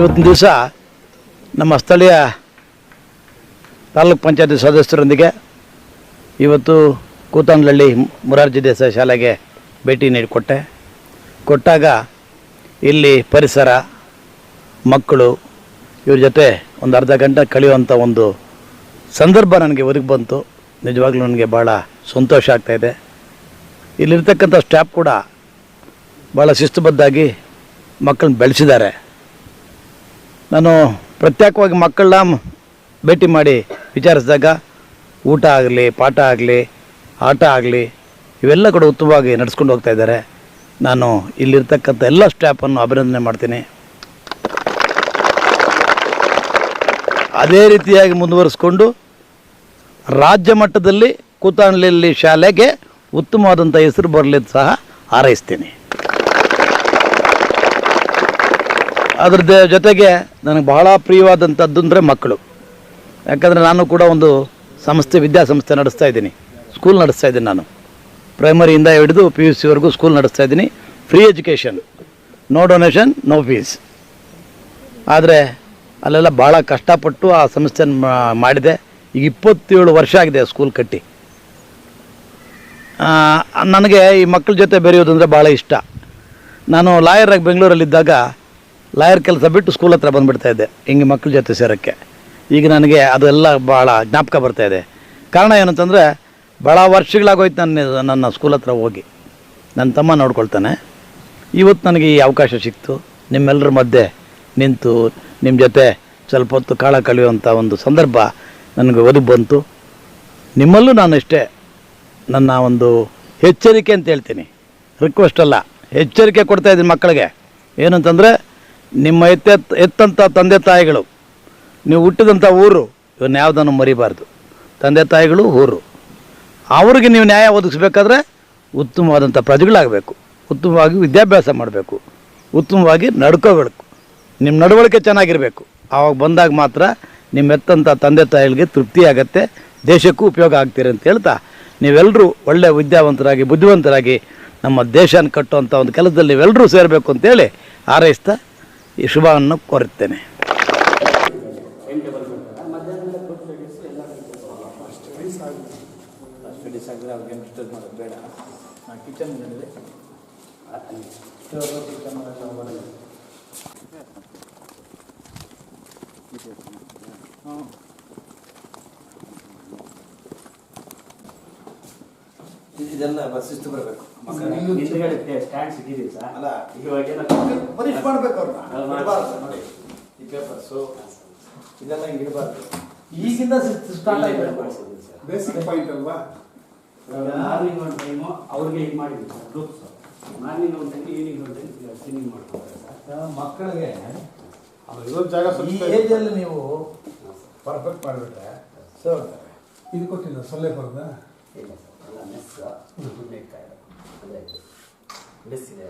ಇವತ್ತಿನ ದಿವಸ ನಮ್ಮ ಸ್ಥಳೀಯ ತಾಲೂಕ್ ಪಂಚಾಯತಿ ಸದಸ್ಯರೊಂದಿಗೆ ಇವತ್ತು ಕೂತನಹಳ್ಳಿ ಮುರಾರ್ಜಿ ದೇಸಾಯಿ ಶಾಲೆಗೆ ಭೇಟಿ ನೀಡಿಕೊಟ್ಟೆ ಕೊಟ್ಟಾಗ ಇಲ್ಲಿ ಪರಿಸರ, ಮಕ್ಕಳು ಇವ್ರ ಜೊತೆ ಒಂದು ಅರ್ಧ ಗಂಟೆ ಕಳೆಯುವಂಥ ಒಂದು ಸಂದರ್ಭ ನನಗೆ ಒದಗಿ ಬಂತು. ನಿಜವಾಗ್ಲೂ ನನಗೆ ಭಾಳ ಸಂತೋಷ ಆಗ್ತಾಯಿದೆ ಇಲ್ಲಿರ್ತಕ್ಕಂಥ ಸ್ಟಾಫ್ ಕೂಡ ಭಾಳ ಶಿಸ್ತುಬದ್ಧಾಗಿ ಮಕ್ಕಳನ್ನ ಬೆಳೆಸಿದ್ದಾರೆ. ನಾನು ಪ್ರತ್ಯೇಕವಾಗಿ ಮಕ್ಕಳನ್ನ ಭೇಟಿ ಮಾಡಿ ವಿಚಾರಿಸಿದಾಗ ಊಟ ಆಗಲಿ, ಪಾಠ ಆಗಲಿ, ಆಟ ಆಗಲಿ, ಇವೆಲ್ಲ ಕೂಡ ಉತ್ತಮವಾಗಿ ನಡೆಸ್ಕೊಂಡು ಹೋಗ್ತಾ ಇದ್ದಾರೆ. ನಾನು ಇಲ್ಲಿರ್ತಕ್ಕಂಥ ಎಲ್ಲ ಸ್ಟಾಫನ್ನು ಅಭಿನಂದನೆ ಮಾಡ್ತೀನಿ. ಅದೇ ರೀತಿಯಾಗಿ ಮುಂದುವರಿಸ್ಕೊಂಡು ರಾಜ್ಯ ಮಟ್ಟದಲ್ಲಿ ಕೂತಾಣಲಿಯಲ್ಲಿ ಶಾಲೆಗೆ ಉತ್ತಮವಾದಂಥ ಹೆಸರು ಬರಲಿ ಸಹ ಹಾರೈಸ್ತೀನಿ. ಅದ್ರ ಜೊತೆಗೆ ನನಗೆ ಬಹಳ ಪ್ರಿಯವಾದಂಥದ್ದು ಅಂದರೆ ಮಕ್ಕಳು. ಯಾಕಂದರೆ ನಾನು ಕೂಡ ಒಂದು ಸಂಸ್ಥೆ, ವಿದ್ಯಾಸಂಸ್ಥೆ ನಡೆಸ್ತಾ ಇದ್ದೀನಿ. ಸ್ಕೂಲ್ ನಡೆಸ್ತಾ ಇದ್ದೀನಿ ನಾನು. ಪ್ರೈಮರಿಯಿಂದ ಹಿಡಿದು ಪಿ ಯು ಸಿವರೆಗೂ ಸ್ಕೂಲ್ ನಡೆಸ್ತಾ ಇದ್ದೀನಿ. Free education no donation no fees ಆದರೆ ಅಲ್ಲೆಲ್ಲ ಭಾಳ ಕಷ್ಟಪಟ್ಟು ಆ ಸಂಸ್ಥೆನ ಮಾಡಿದೆ. ಈಗ ಇಪ್ಪತ್ತೇಳು ವರ್ಷ ಆಗಿದೆ ಸ್ಕೂಲ್ ಕಟ್ಟಿ. ನನಗೆ ಈ ಮಕ್ಕಳ ಜೊತೆ ಬೆರೆಯೋದು ಅಂದರೆ ಭಾಳ ಇಷ್ಟ. ನಾನು ಲಾಯರಾಗಿ ಬೆಂಗಳೂರಲ್ಲಿದ್ದಾಗ ಲಾಯರ್ ಕೆಲಸ ಬಿಟ್ಟು ಸ್ಕೂಲ್ ಹತ್ರ ಬಂದುಬಿಡ್ತಾ ಇದ್ದೆ, ಹಿಂಗೆ ಮಕ್ಕಳ ಜೊತೆ ಸೇರೋಕ್ಕೆ. ಈಗ ನನಗೆ ಅದೆಲ್ಲ ಭಾಳ ಜ್ಞಾಪಕ ಬರ್ತಾ ಇದೆ. ಕಾರಣ ಏನಂತಂದರೆ ಭಾಳ ವರ್ಷಗಳಾಗೋಯ್ತು ನನ್ನ ನನ್ನ ಸ್ಕೂಲ್ ಹತ್ರ ಹೋಗಿ. ನನ್ನ ತಮ್ಮ ನೋಡ್ಕೊಳ್ತಾನೆ. ಇವತ್ತು ನನಗೆ ಈ ಅವಕಾಶ ಸಿಕ್ತು. ನಿಮ್ಮೆಲ್ಲರ ಮಧ್ಯೆ ನಿಂತು ನಿಮ್ಮ ಜೊತೆ ಸ್ವಲ್ಪ ಹೊತ್ತು ಕಾಳ ಕಳೆಯುವಂಥ ಒಂದು ಸಂದರ್ಭ ನನಗೆ ಒದಗಿ ಬಂತು. ನಿಮ್ಮಲ್ಲೂ ನಾನು ಇಷ್ಟೇ ನನ್ನ ಒಂದು ಎಚ್ಚರಿಕೆ ಅಂತ ಹೇಳ್ತೀನಿ. ರಿಕ್ವೆಸ್ಟ್ ಅಲ್ಲ, ಎಚ್ಚರಿಕೆ ಕೊಡ್ತಾ ಇದ್ದೀನಿ ಮಕ್ಕಳಿಗೆ. ಏನಂತಂದರೆ ನಿಮ್ಮ ಎತ್ತೆತ್ ಎತ್ತಂಥ ತಂದೆ ತಾಯಿಗಳು, ನೀವು ಹುಟ್ಟಿದಂಥ ಊರು, ಇವನ್ನ ಯಾವುದನ್ನು ಮರಿಬಾರ್ದು. ತಂದೆ ತಾಯಿಗಳು ಊರು. ಅವ್ರಿಗೆ ನೀವು ನ್ಯಾಯ ಒದಗಿಸ್ಬೇಕಾದ್ರೆ ಉತ್ತಮವಾದಂಥ ಪ್ರಜೆಗಳಾಗಬೇಕು. ಉತ್ತಮವಾಗಿ ವಿದ್ಯಾಭ್ಯಾಸ ಮಾಡಬೇಕು. ಉತ್ತಮವಾಗಿ ನಡ್ಕೋಬೇಕು. ನಿಮ್ಮ ನಡವಳಿಕೆ ಚೆನ್ನಾಗಿರಬೇಕು. ಆವಾಗ ಬಂದಾಗ ಮಾತ್ರ ನಿಮ್ಮ ಎತ್ತಂಥ ತಂದೆ ತಾಯಿಗಳಿಗೆ ತೃಪ್ತಿ ಆಗತ್ತೆ. ದೇಶಕ್ಕೂ ಉಪಯೋಗ ಆಗ್ತೀರಿ ಅಂತ ಹೇಳ್ತಾ ನೀವೆಲ್ಲರೂ ಒಳ್ಳೆಯ ವಿದ್ಯಾವಂತರಾಗಿ, ಬುದ್ಧಿವಂತರಾಗಿ ನಮ್ಮ ದೇಶನ ಕಟ್ಟುವಂಥ ಒಂದು ಕೆಲಸದಲ್ಲಿ ನೀವೆಲ್ಲರೂ ಸೇರಬೇಕು ಅಂತೇಳಿ ಹಾರೈಸ್ತಾ ಈ ಶುಭವನ್ನು ಕೋರುತ್ತೇನೆ. ಇದೆಲ್ಲ ಶಿಸ್ತು ಬರಬೇಕು. ಹಿಂದ್ಗಡೆ ಸ್ಟ್ಯಾಂಡ್ ಸಿಕ್ಕಿದೀವಿ ಸರ್ ಅಲ್ಲ ಪನಿಷ್ ಮಾಡ್ಬೇಕು ಅವ್ರನ್ನ. ಇಡಬಾರ್ದು ನೋಡಿ. ಈ ಪೇಪರ್ಸು ಇದೆಲ್ಲ ಹಿಂಗೆ ಇಡಬಾರ್ದು. ಈಗಿಂದ ಸ್ಟಾರ್ಟ್ ಆಗಿದೆ. ಬೇಸಿಕ್ ಪಾಯಿಂಟ್ ಅಲ್ವಾ? ಮಾರ್ನಿಂಗ್ ಒಂದು ಟೈಮು ಅವ್ರಿಗೆ ಇದು ಮಾಡಿದ್ವಿ ಸರ್ ಗ್ರೂಪ್ಸ್ ಮಾರ್ನಿಂಗ್ ಒಂದು ಟೈಮ್ ಈವ್ನಿಂಗ್ ಒಂದು ಟೈಮ್ ಕ್ಲೀನಿಂಗ್ ಸರ್. ಮಕ್ಕಳಿಗೆ ಜಾಗ ಈ ಏಜಲ್ಲಿ ನೀವು ಪರ್ಫೆಕ್ಟ್ ಮಾಡಿಬಿಟ್ರೆ ಸರ್ ಇದು ಕೊಟ್ಟಿಲ್ಲ ಸೊಳ್ಳೆ ಬರೋದಾ ಇಲ್ಲ ಸರ್ ಎಲ್ಲ ಮೆಸ್ ಅಂದರೆ ಮೆಸ್ ಇದೆ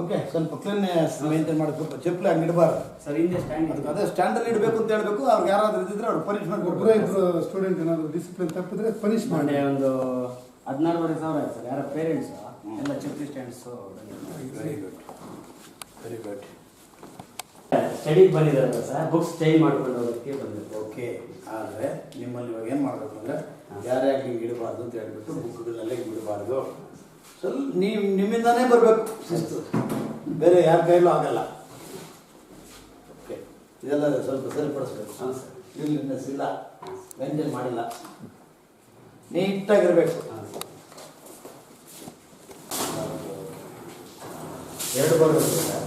ಓಕೆ ಸ್ವಲ್ಪ ಕ್ಲೀನ್ನೆಸ್ ಮೇಂಟೈನ್ ಮಾಡಬೇಕು ಚಪ್ಪಲಿ ಹಂಗೆ ಇಡಬಾರ್ದು. ಸರ್ ಹಿಂದೆ ಸ್ಟ್ಯಾಂಡ್ ಅದಕ್ಕೆ ಅದೇ ಸ್ಟ್ಯಾಂಡಲ್ಲಿ ಇಡಬೇಕು ಅಂತ ಹೇಳಬೇಕು. ಅವ್ರಿಗೆ ಯಾರಾದ್ರೂ ಇದ್ದಿದ್ರೆ ಅವ್ರು ಪನಿಷ್ಮೆಂಟ್ ಒಬ್ಬರೇ ಕೊಡ್ಬೇಕು ಸ್ಟೂಡೆಂಟ್ ಏನಾದರೂ ಡಿಸಿಪ್ಲಿನ್ ತಪ್ಪಿದ್ರೆ ಪನಿಷ್ ಮಾಡಿ ಒಂದು ಹದಿನಾರುವರೆ ಸಾವಿರ ಆಯ್ತು ಸರ್ ಯಾರ ಪೇರೆಂಟ್ಸ್ ಎಲ್ಲ ಚಪ್ಪಲಿ stands very good very good ಸ್ಟಡಿಗೆ ಬಂದಿದ್ದಾರಲ್ಲ ಸರ್? ಬುಕ್ಸ್ ಚೇಂಜ್ ಮಾಡ್ಕೊಂಡು ಹೋಗೋದಕ್ಕೆ ಬಂದಿದ್ದು ಓಕೆ ಆದರೆ ನಿಮ್ಮಲ್ಲಿ ಇವಾಗ ಏನು ಮಾಡಬೇಕು ಅಂದರೆ ಯಾರೇ ಆಗಲಿ ಹಿಂಗೆ ಇಡಬಾರ್ದು ಅಂತ ಹೇಳ್ಬಿಟ್ಟು ಬುಕ್ಗಳಲ್ಲೇ ಬಿಡಬಾರ್ದು. ಇಡಬಾರ್ದು ಸ್ವಲ್ಪ ನೀವು ನಿಮ್ಮಿಂದಾನೇ ಬರಬೇಕು. ಶಿಸ್ತು ಬೇರೆ ಯಾರ ಕೈಲೂ ಆಗಲ್ಲ. ಓಕೆ ಇದೆಲ್ಲ ಸ್ವಲ್ಪ ಸರಿಪಡಿಸ್ಬೇಕು. ಹಾಂ ಸರ್. ಕ್ಲೀನ್ನೆಸ್ ಇಲ್ಲ ಮೇಂಟೈನ್ ಮಾಡಿಲ್ಲ. ನೀಟಾಗಿರಬೇಕು. ಹಾಂ ಸರ್. ಎರಡು ಬರಬೇಕು ಸರ್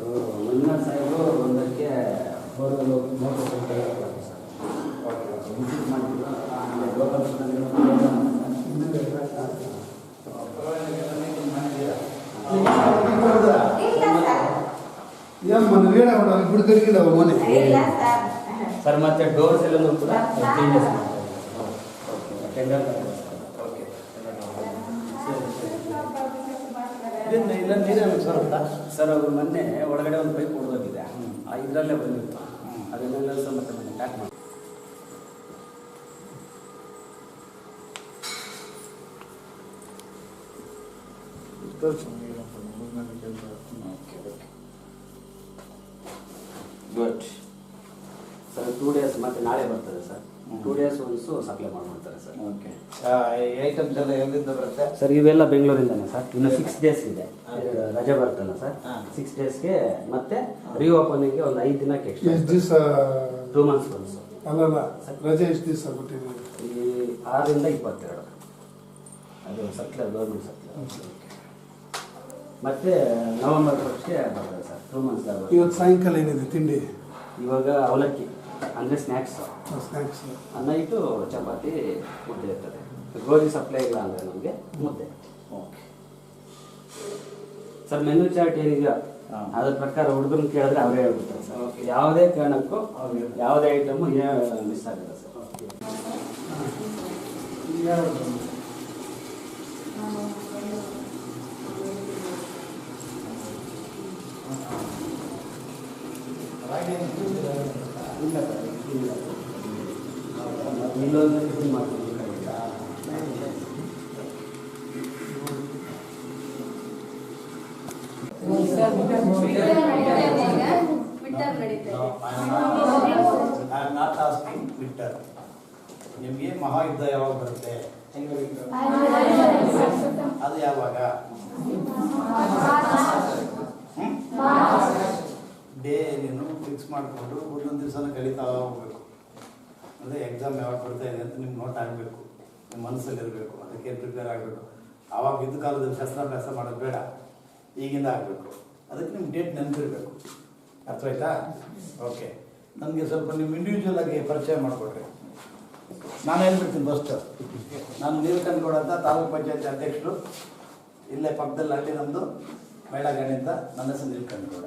ಅವರು ಮಂಜುನಾಥ್ ಸಾಹೇಬರು ಸರ್. ಆಮೇಲೆ ಲೋಕಲ್ ಏನ್ ಮನೆ ಬೇಡ ಬಿಡ್ಕರಿಗಿಲ್ಲ ಮನೆ? ಸರ್. ಮತ್ತೆ ಡೋರ್ಸ್ ಎಲ್ಲನೂ ಕೂಡ ಚೇಂಜಸ್ ಟೆಂಡರ್ ಓಕೆ ಸರ್ ಅವ್ರು ಸರ್ ಅವರು ಮೊನ್ನೆ ಒಳಗಡೆ ಒಂದು ಪೈಪ್ ಇದರಲ್ಲೇ ಬಂದಿತ್ತು ಅದನ್ನೆಲ್ಲ ಮತ್ತೆ ಮನೆ ಪ್ಯಾಕ್ ಮಾಡಿ ಗುಡ್ ಸರ್ ಟೂ ಡೇಸ್ ಮತ್ತೆ ನಾಳೆ ಬರ್ತದೆ sir two days once supply ಮಾಡೋಣ ಸರ್ ಓಕೆ ಐಟಮ್ಸ್ ಎಲ್ಲ ಎಲ್ಲಿಂದ ಬರುತ್ತೆ? ಸರ್ ಇವೆಲ್ಲ ಬೆಂಗಳೂರಿಂದಾನೆ ಸರ್ ಇನ್ನು ಸಿಕ್ಸ್ ಡೇಸ್ ಇದೆ. ರಜೆ ಬರ್ತಲ್ಲ ಸರ್ ಹಾ. ಸಿಕ್ಸ್ ಡೇಸ್ಗೆ ಮತ್ತೆ ರೀಓಪನಿಂಗ್ಗೆ ಒಂದು ಐದು ದಿನಕ್ಕೆ ಎಷ್ಟು ದಿವಸ? ಟೂ ಮಂತ್ಸ್ ಬಂದು ಅಲ್ಲಲ್ಲ ರಜೆ ಎಷ್ಟು ದಿವಸ ಕೊಟ್ಟಿದ್ದೀವಿ ಈ ಆರರಿಂದ ಇಪ್ಪತ್ತೆರಡು. ಅದು ಸತ್ಲ ಗೌರ್ಮೆಂಟ್ ಸತ್ಲ ಮತ್ತೆ ನವೆಂಬರ್ ಫಸ್ಟ್ಗೆ ಬರ್ತದೆ ಸರ್ ಟೂ ಮಂತ್ಸ್ ಇವತ್ತು ಸಾಯಂಕಾಲ ಏನಿದೆ ತಿಂಡಿ? ಇವಾಗ ಅವಲಕ್ಕಿ. ಅಂದರೆ ಸ್ನ್ಯಾಕ್ಸ್ ಸ್ನ್ಯಾಕ್ಸ್ ನೈಟು ಚಪಾತಿ ಮುದ್ದೆ ಇರ್ತದೆ. ಗೋಧಿ ಸಪ್ಲೈ ಇಲ್ಲ ಅಂದರೆ ನಮಗೆ ಮುದ್ದೆ. ಓಕೆ. ಸರ್ ಮೆನು ಚಾರ್ಟ್ ಏನಿದೆಯೋ. ಅದ್ರ ಪ್ರಕಾರ ಹುಡುಗನ್ ಕೇಳಿದ್ರೆ ಅವರೇ ಹೇಳ್ಬಿಡ್ತಾರೆ ಸರ್. ಯಾವುದೇ ಕಾರಣಕ್ಕೂ ಅವ್ರು. ಯಾವುದೇ ಐಟಮು ಮಿಸ್ ಆಗಲ್ಲ ಸರ್. ಇಲ್ಲ ಸರ್ ಇಲ್ಲ ಇಲ್ಲೊಂದು ಇದು ಮಾಡ್ಕೊಂಡು ಬಿಟ್ಟರ್ ನಡೀತದೆ I am not asking Twitter ನಿಮಗೆ ಮಹಾಯುದ್ಧ ಯಾವಾಗ ಬರುತ್ತೆ ಅದು ಯಾವಾಗ ಡೇ ನೀನು ಫಿಕ್ಸ್ ಮಾಡಿಕೊಂಡು ಒಂದೊಂದು ದಿವಸನ ಕಲಿತಾ ಹೋಗ್ಬೇಕು. ಅಂದರೆ ಎಕ್ಸಾಮ್ ಯಾವಾಗ ಬರ್ತಾ ಇದೆ ಅಂತ ನಿಮ್ಗೆ ನೋಟ್ ಆಗಬೇಕು ನಿಮ್ಮ ಮನಸ್ಸಲ್ಲಿ ಇರಬೇಕು, ಅದಕ್ಕೆ ಪ್ರಿಪೇರ್ ಆಗಬೇಕು. ಆವಾಗ ಇದ್ದ ಕಾಲದಲ್ಲಿ ಶಸ್ತ್ರಾಭ್ಯಾಸ ಮಾಡೋದು ಬೇಡ. ಈಗಿಂದ ಆಗಬೇಕು. ಅದಕ್ಕೆ ನಿಮ್ಮ ಡೇಟ್ ನೆನಪಿರಬೇಕು. ಅರ್ಥವಾಯ್ತಾ? ಓಕೆ ನನಗೆ ಸ್ವಲ್ಪ ನಿಮ್ಮ ಇಂಡಿವಿಜುವಲ್ ಆಗಿ ಪರಿಚಯ ಮಾಡಿಕೊಡ್ರಿ. ನಾನು ಹೇಳ್ಬಿಡ್ತೀನಿ ಫಸ್ಟ್ ನಾನು ನೀಲಕಂಠಗೌಡ ಅಂತ ತಾಲೂಕು ಪಂಚಾಯತಿ ಅಧ್ಯಕ್ಷರು. ಇಲ್ಲೇ ಪಕ್ಕದಲ್ಲಿ ಅಲ್ಲಿ ನಮ್ಮದು ಮೇಳಗಣಿ ಅಂತ. ನನ್ನ ಹೆಸರು ನೀಲಕಂಠಗೌಡ.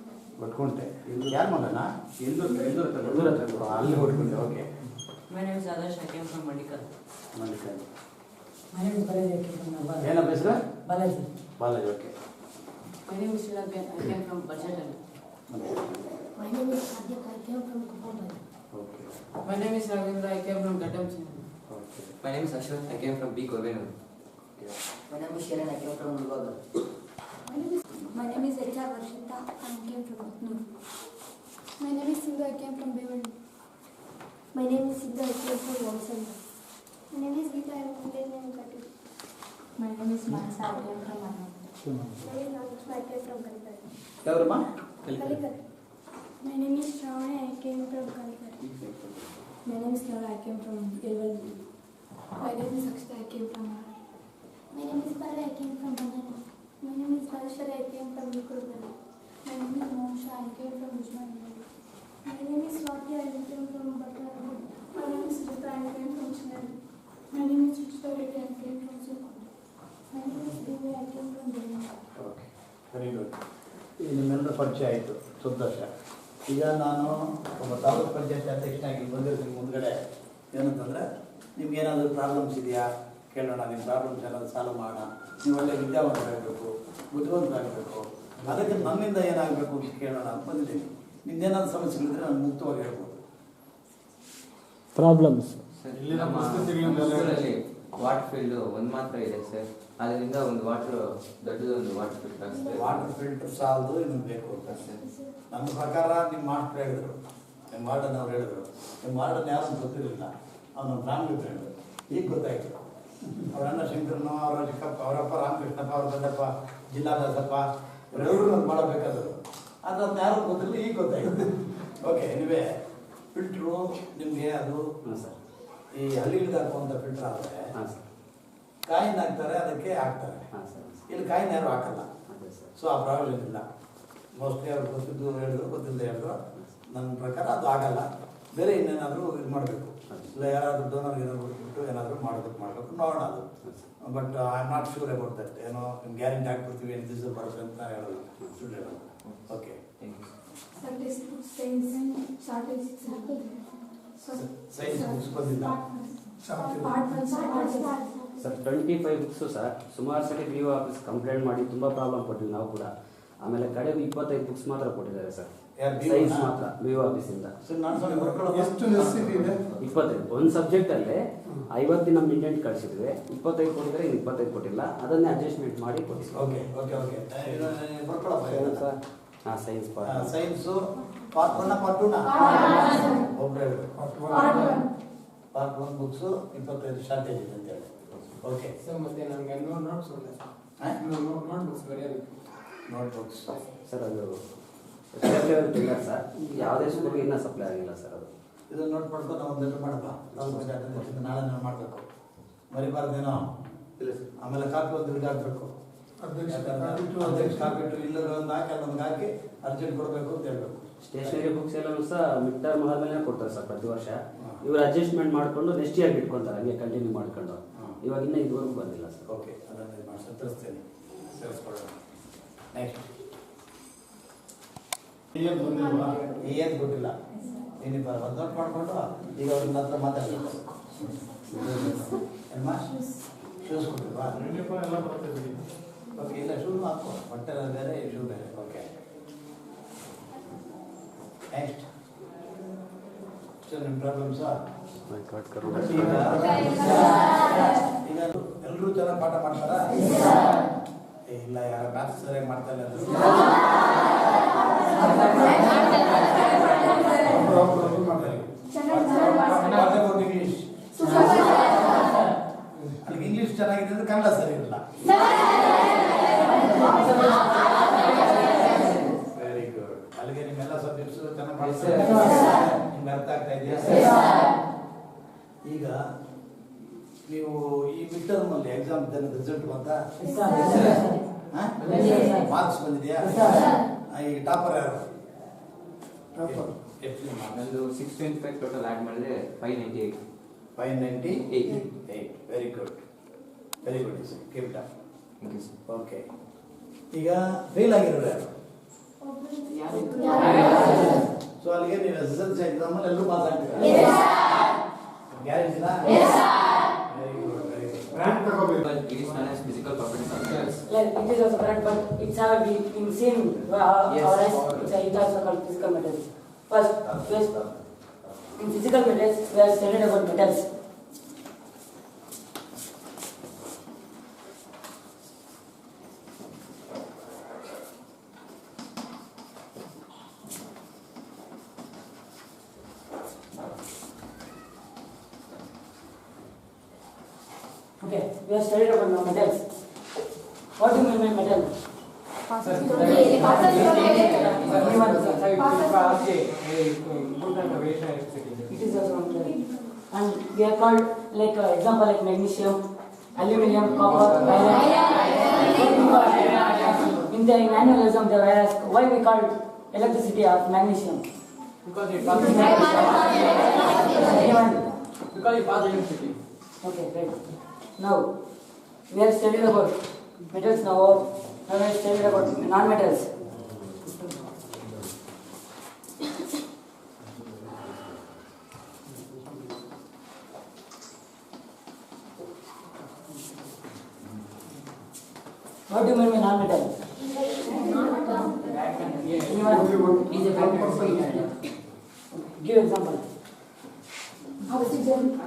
ಬಟ್ ಯಾರು ಮಾಡೋಣ ಮೊದನಾ ಹಿಂದೂ ಹತ್ರ ರಮ್ದೂ ರಮ್ದೂ ಅಲ್ಲಿ ಹೊಡ್ಕೊಂಡೆ okay my name is Adarsh ಶಕೇಂ from Madikeri Madikeri my mobile number ಏನ ಆ ಬಲೈ sir ಬಲೈ okay my name is I came from ಬಜೇಡೇನ my name is ಸಶಿವ್ ಐ ಕೇಮ್ ಫ್ರಮ್ ಬಿ ಕೋರವೆನೋ ಓಕೆ ಮೈ नेम ಇಸ್ ಶಿರನ್ My name is Echa Varshita. I came from Utnur. My name is Sindhu. I came from Bevan. My name is Sindhu. I came from Vamsanda. My name is Geeta. I am from Katu. My name is Mansa. I came from Anand. My name is Nagasha. I came from Kalikar. Yavrama? Kalikar. My name is Shravani. I came from Kalikar. My name is Laura. I came from Elvalli. My name is Akshita. I came from Maharashtra. My name is Parla. I came from Bangalore. My name is Balashwari. I came from Vikurubala. My name is Momsha. I came from Usman. My name is Swati. I came from Bhattarapur. My name is Rita. I came from Chinadu. My name is Ruchita Reddy. I came from Sukota. My name is Devi. I came from Delhi. Okay. Very good. ನಿಮ್ಮೆಲ್ಲರ ಪರಿಚಯ ಆಯಿತು ಸಂತೋಷ ಈಗ ನಾನು ಒಬ್ಬ ತಾಲೂಕು ಪಂಚಾಯತ್ ಅಧ್ಯಕ್ಷನಾಗಿ ಬಂದಿರ್ತೀನಿ ಮುಂದ್ಗಡೆ ಏನಂತಂದರೆ ನಿಮ್ಗೆ ಏನಾದರೂ ಪ್ರಾಬ್ಲಮ್ಸ್ ಇದೆಯಾ ಕೇಳೋಣ ನಿಮ್ಮ ಪ್ರಾಬ್ಲಮ್ ಚೆನ್ನಾಗಿ ಸಾಲ್ವ್ ಮಾಡೋಣ ನೀವು ಒಳ್ಳೆ ವಿದ್ಯಾವಂತರಾಗಬೇಕು ಬುದ್ಧಿವಂತರಾಗಬೇಕು. ಅದಕ್ಕೆ ನನ್ನಿಂದ ಏನಾಗಬೇಕು ಅಂತ ಕೇಳೋಣ ಅಂತ ಬಂದಿದ್ದೀನಿ. ನಿಮ್ದೇನಾದ್ರು ಸಮಸ್ಯೆಗಳಿದ್ರೆ ನಾನು ಮುಕ್ತವಾಗಿ ಹೇಳ್ಬೋದು ಪ್ರಾಬ್ಲಮ್ಸ್ ಸರ್ ಇಲ್ಲಿನ ನಮ್ಮ ಸ್ಕೂಲಲ್ಲಿ ವಾಟರ್ ಫೀಲ್ಡ್ ಒಂದು ಮಾತ್ರ ಇದೆ ಸರ್. ಅದರಿಂದ ಒಂದು ವಾಟರ್ ದೊಡ್ಡದೊಂದು ವಾಟರ್ ಫಿಲ್ಡ್ ಅಷ್ಟೇ ವಾಟರ್ ಫಿಲ್ಟರ್ ಸಾಲದು ನಿಮ್ಗೆ ಬೇಕು ಅಂತ ನಮ್ಮ ಪ್ರಕಾರ ನಿಮ್ಮ ಮಾಸ್ಟರ್ ಹೇಳಿದ್ರು. ನಿಮ್ಮ ವಾರ್ಡನ್ ಅವ್ರು ಹೇಳಿದ್ರು. ನಿಮ್ಮ ವಾರ್ಡನ್ ಯಾರು ಗೊತ್ತಿರಲಿಲ್ಲ. ಅವ್ನು ಫ್ಯಾಮಿಲಿ ಫ್ರೆಂಡ್ ಈಗ ಗೊತ್ತಾಯ್ತು. ಅವ್ರ ಅಣ್ಣ ಶಂಕರನು ಅವರ ಚಿಕ್ಕಪ್ಪ ಅವರಪ್ಪ ರಾಮಕೃಷ್ಣಪ್ಪ ಅವ್ರ ದೊಡ್ಡಪ್ಪ ಜಿಲ್ಲಾದಾಸಪ್ಪ ಇವರೆಲ್ಲರೂ ನಾನು ಮಾಡಬೇಕಾದ್ರು ಆದರೆ ಅದನ್ನ ಯಾರು ಗೊತ್ತಿಲ್ಲ ಈಗ ಗೊತ್ತಾಗುತ್ತೆ ಓಕೆ ಎನಿವೆ ಫಿಲ್ಟ್ರು ನಿಮಗೆ ಅದು ಹಾಂ ಸರ್. ಈ ಹಳ್ಳಿಗಳಿಗೆ ಹಾಕುವಂಥ ಫಿಲ್ಟರ್ ಆದರೆ ಹಾಂ ಸರ್. ಕಾಯಿನ ಹಾಕ್ತಾರೆ ಅದಕ್ಕೆ ಹಾಕ್ತಾರೆ. ಹಾಂ ಸರ್ ಇಲ್ಲಿ ಕಾಯಿನ ಯಾರು ಹಾಕಲ್ಲ. ಸೊ ಆ ಪ್ರಾಬ್ಲಮ್ ಇಲ್ಲ. ಮೋಸ್ಟ್ಲಿ ಅವ್ರು ಗೊತ್ತಿದ್ದು ಹೇಳಿದ್ರು ಗೊತ್ತಿಲ್ಲದೆ ಹೇಳಿದ್ರು. ನನ್ನ ಪ್ರಕಾರ ಅದು ಆಗಲ್ಲ. ಬೇರೆ ಇನ್ನೇನಾದರೂ ಇದು ಮಾಡಬೇಕು. ಇಲ್ಲ ಯಾರಾದರೂ ಡೋನರ್ ಏನಾದರೂ ಬಿಟ್ಟು ಏನಾದರೂ ಮಾಡೋದಕ್ಕೆ ಮಾಡಬೇಕು. ನೋಡೋಣ ಅದು. But I am not sure about that ಏನೋ ಗ್ಯಾರಂಟಿ ಹಾಕ್ಬಿಡ್ತೀವಿ ಏನು ದಿವಸ ಬರುತ್ತೆ ಅಂತ ಹೇಳೋದು ಸುಳ್ಳು ಹೇಳಲ್ಲ ಓಕೆ ಥ್ಯಾಂಕ್ books ಬಂದಿಲ್ಲ? Sir twenty five books sir ಸುಮಾರು ಸರಿ ಬಿ ಆಫೀಸ್ ಕಂಪ್ಲೇಂಟ್ ಮಾಡಿ ತುಂಬ ಪ್ರಾಬ್ಲಮ್ ಕೊಟ್ಟಿವಿ ನಾವು ಕೂಡ. ಆಮೇಲೆ ಕಡೆಗೂ ಇಪ್ಪತ್ತೈದು ಬುಕ್ಸ್ ಮಾತ್ರ ಕೊಟ್ಟಿದ್ದಾರೆ ಸರ್ ಸೈನ್ಸ್? ಮಾತ್ರ ಬಿ ಆಫೀಸಿಂದ ಸರ್ ನಾನು ಸ್ವಲ್ಪ ಬರ್ಕೊಳ್ಳೋದು ಎಷ್ಟು ಇದೆ? ಇಪ್ಪತ್ತೈದು. ಒಂದು ಸಬ್ಜೆಕ್ಟಲ್ಲೇ ಐವತ್ತು ದಿನ ಇಂಟೆಂಟ್ ಕಳಿಸಿದ್ವಿ. ಇಪ್ಪತ್ತೈದು ಕೊಟ್ಟಿದ್ರೆ ಇನ್ನು ಇಪ್ಪತ್ತೈದು ಕೊಟ್ಟಿಲ್ಲ. ಅದನ್ನೇ ಅಡ್ಜಸ್ಟ್ಮೆಂಟ್ ಮಾಡಿ ಕೊಟ್ಟಿದ್ವಿ. ಓಕೆ ಓಕೆ ಓಕೆ ಬರ್ಕೊಳ್ಳಪ್ಪ ಹಾಂ ಸೈನ್ಸ್ ಪಾರ್ಟ್ ಸೈನ್ಸು ಪಾರ್ಟ್ ಒನ್ನ ಪಾರ್ಟ್ ಟೂನ ಒಬ್ಬರೇ part one part one books ಇಪ್ಪತ್ತೈದು ಶಾರ್ಟೇಜ್ ಇದೆ ಅಂತೇಳಿ ಓಕೆ ಸರ್ ಮತ್ತೆ ನನಗೆ ನೋ ನೋಟ್ಸ್ ನೋಟ್ ಬುಕ್ಸ್ ಬರೆಯೋದಕ್ಕೆ ನೋಟ್ ಬುಕ್ಸ್ ಸರ್ ಅದು ಸರ್ ಯಾವುದೇ ಸ್ಕೂಲ್ಗೆ ಇನ್ನೂ ಸಪ್ಲೈ ಆಗಿಲ್ಲ ಸರ್ ಅದು. ಇದನ್ನ ನೋಟ್ ಮಾಡ್ಕೊಂಡು ನಾವು ಒಂದು ಲೆಟರ್ ಮಾಡಪ್ಪ. ನಾವು ನಾಳೆ ನಾನು ಮಾಡಬೇಕು. ಮರಿಬಾರ್ದೇನೋ? ಆಮೇಲೆ ಕಾಪಿ ಒಂದು ದುಡ್ಡು ಹಾಕ್ಬೇಕು. ಅಧ್ಯಕ್ಷ ಅಧ್ಯಕ್ಷ ಕಾಪಿ ಇಟ್ಟು ಇಲ್ಲದ ಒಂದು ಹಾಕಿ ಅದೊಂದು ಹಾಕಿ ಅರ್ಜೆಂಟ್ ಕೊಡಬೇಕು ಅಂತ ಹೇಳ್ಬೇಕು. ಸ್ಟೇಷನರಿ ಬುಕ್ಸ್ ಎಲ್ಲನೂ ಸಹ ಮಿಡ್ ಟರ್ಮ್ ಆದಮೇಲೆ ಕೊಡ್ತಾರೆ ಸರ್ ಪ್ರತಿ ವರ್ಷ. ಇವ್ರು ಅಡ್ಜಸ್ಟ್ಮೆಂಟ್ ಮಾಡ್ಕೊಂಡು ನೆಕ್ಸ್ಟ್ ಇಯರ್ ಇಟ್ಕೊಂತಾರೆ ಹಂಗೆ ಕಂಟಿನ್ಯೂ ಮಾಡ್ಕೊಂಡು. ಇವಾಗ ಇನ್ನೂ ಇದುವರೆಗೂ ಬಂದಿಲ್ಲ ಸರ್ ಓಕೆ ಅದನ್ನು ಇದು ಮಾಡಿ ಸತ್ತರಿಸ್ತೇನೆ ಸೇರಿಸ್ಕೊಳ್ಳೋಣ. ನೆಕ್ಸ್ಟ್ ಏನು ಗೊತ್ತಿಲ್ಲ. ಏನಿಲ್ಲ ಒಂದ್ ನೋಟ್ ಮಾಡಿಕೊಂಡು ಈಗ ಅವ್ರನ್ನ ಹತ್ರ ಮಾತಾಡಬೇಕು. ಶೂಸ್ ಕೊಟ್ಟಿಲ್ವಾ? ಎಲ್ಲ ಓಕೆ ಇಲ್ಲ ಶೂ ಹಾಕೋ. ಬಟ್ಟೆ ಬೇರೆ ಶೂ ಬೇರೆ. ಓಕೆ ನೆಕ್ಸ್ಟ್ ನಿಮ್ಮ ಪ್ರಾಬ್ಲಮ್ಸಾ ಈಗ ಎಲ್ಲರೂ ಚೆನ್ನಾಗಿ ಪಾಠ ಮಾಡ್ತಾರಾ? ಏ, ಇಲ್ಲ ಯಾರ ಮ್ಯಾಥ್ಸ್ ಸರಿಯಾಗಿ ಮಾಡ್ತಾ ಇಲ್ಲ ಚೆನ್ನಾಗಿ ಇಂಗ್ಲೀಷ್ ಚೆನ್ನಾಗಿದೆ ಅಂದ್ರೆ ಕನ್ನಡ ಸರಿ ಇಲ್ಲ ವೆರಿ ಗುಡ್ ಅಲ್ಲಿಗೆ ನಿಮ್ಮೆಲ್ಲ ಸಬ್ಜೆಕ್ಟ್ಸ್ ಚೆನ್ನಾಗಿ ಮಾಡ್ತಾರೆ? ನಿಮ್ಗೆ ಅರ್ಥ ಆಗ್ತಾ ಇದೆಯಾ? ಈಗ ನೀವು ಈ ಮಿಡ್ ಟರ್ಮ್ ಅಲ್ಲಿ ಎಕ್ಸಾಮ್ ರಿಸಲ್ಟ್ ಬಂತಾ? ಮಾರ್ಕ್ಸ್ ಬಂದಿದೆಯಾ? ಆ, ಈಗ ಟಾಪರ್. ಯಾರು ನಿಮ್ಮ ನಂದು six twenty five total add ಮಾಡಿದ್ರೆ five ninety eight five ninety. Eight very good very good sir keep it up thank you sir okay ಈಗ ಫೇಲ್ ಆಗಿರೋರು ಯಾರು? ಸೊ ಅಲ್ಲಿಗೆ ನೀವು ಎಸ್ ಎಸ್ ಎಲ್ ಸಿ ಎಕ್ಸಾಮಲ್ಲಿ ಎಲ್ಲರೂ ಪಾಸ್ ಆಗ್ತೀರಾ ಗ್ಯಾರಂಟಿನಾ ಬ್ರ್ಯಾಂಡ್ ತಗೋಬೇಕು It is known as physical properties of metals. Like it is also correct, but it's have be in same uh, Yes. or as it's, a- it's also called physical metals. First, first in physical metals we are studied about metals. It is also not. And we are called like uh, example like magnesium, aluminium, copper, iron. In the in they were asked why we called electricity of magnesium. Because it Anyone? because it electricity. Okay, great. Now we have studied about metals now. Now we have studied about non-metals. What do you mean by non-metal? Anyone? Is a very Give example. oxygen,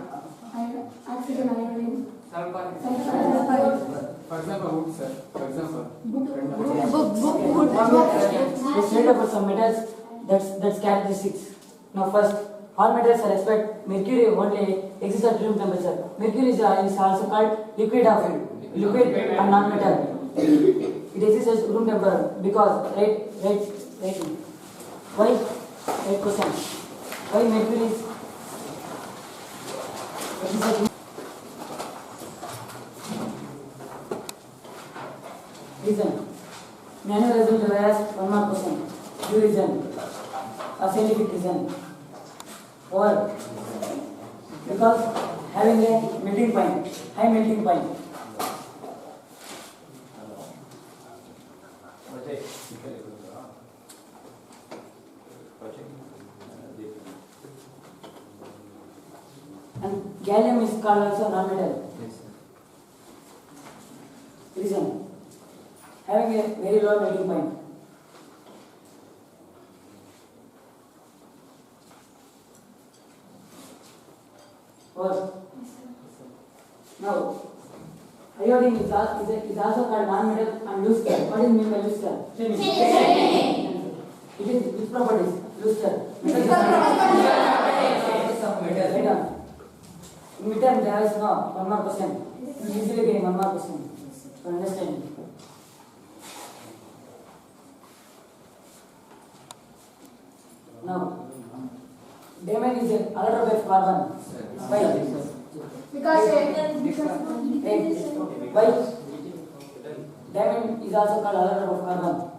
iron- oxygen, iodine, Sulfur. sulfur, For example, wood, sir. For example. book, book, book, book, Let's read some metals that's that's characteristics. Now first, all metals are expect mercury only exists at room temperature. Mercury is, uh, is also called liquid of liquid and non-metal. It exists at room temperature because right right right. Why? Right question. Why mercury is Reason. Manual will ask one more question. Due reason. A scientific reason. Or because having a melting point, high melting point. And gallium is called also non-metal. Yes, sir. Reason, having a very low melting point. Or now, iodine is, is, is also called non-metal luster. What is meant by luster? Shining. It is properties? Luster. Physical there is no one more question. You easily getting one more question. For Understand? Now, diamond is a alloy of carbon. Why? Because, because, Diamond is also called allotrope of carbon.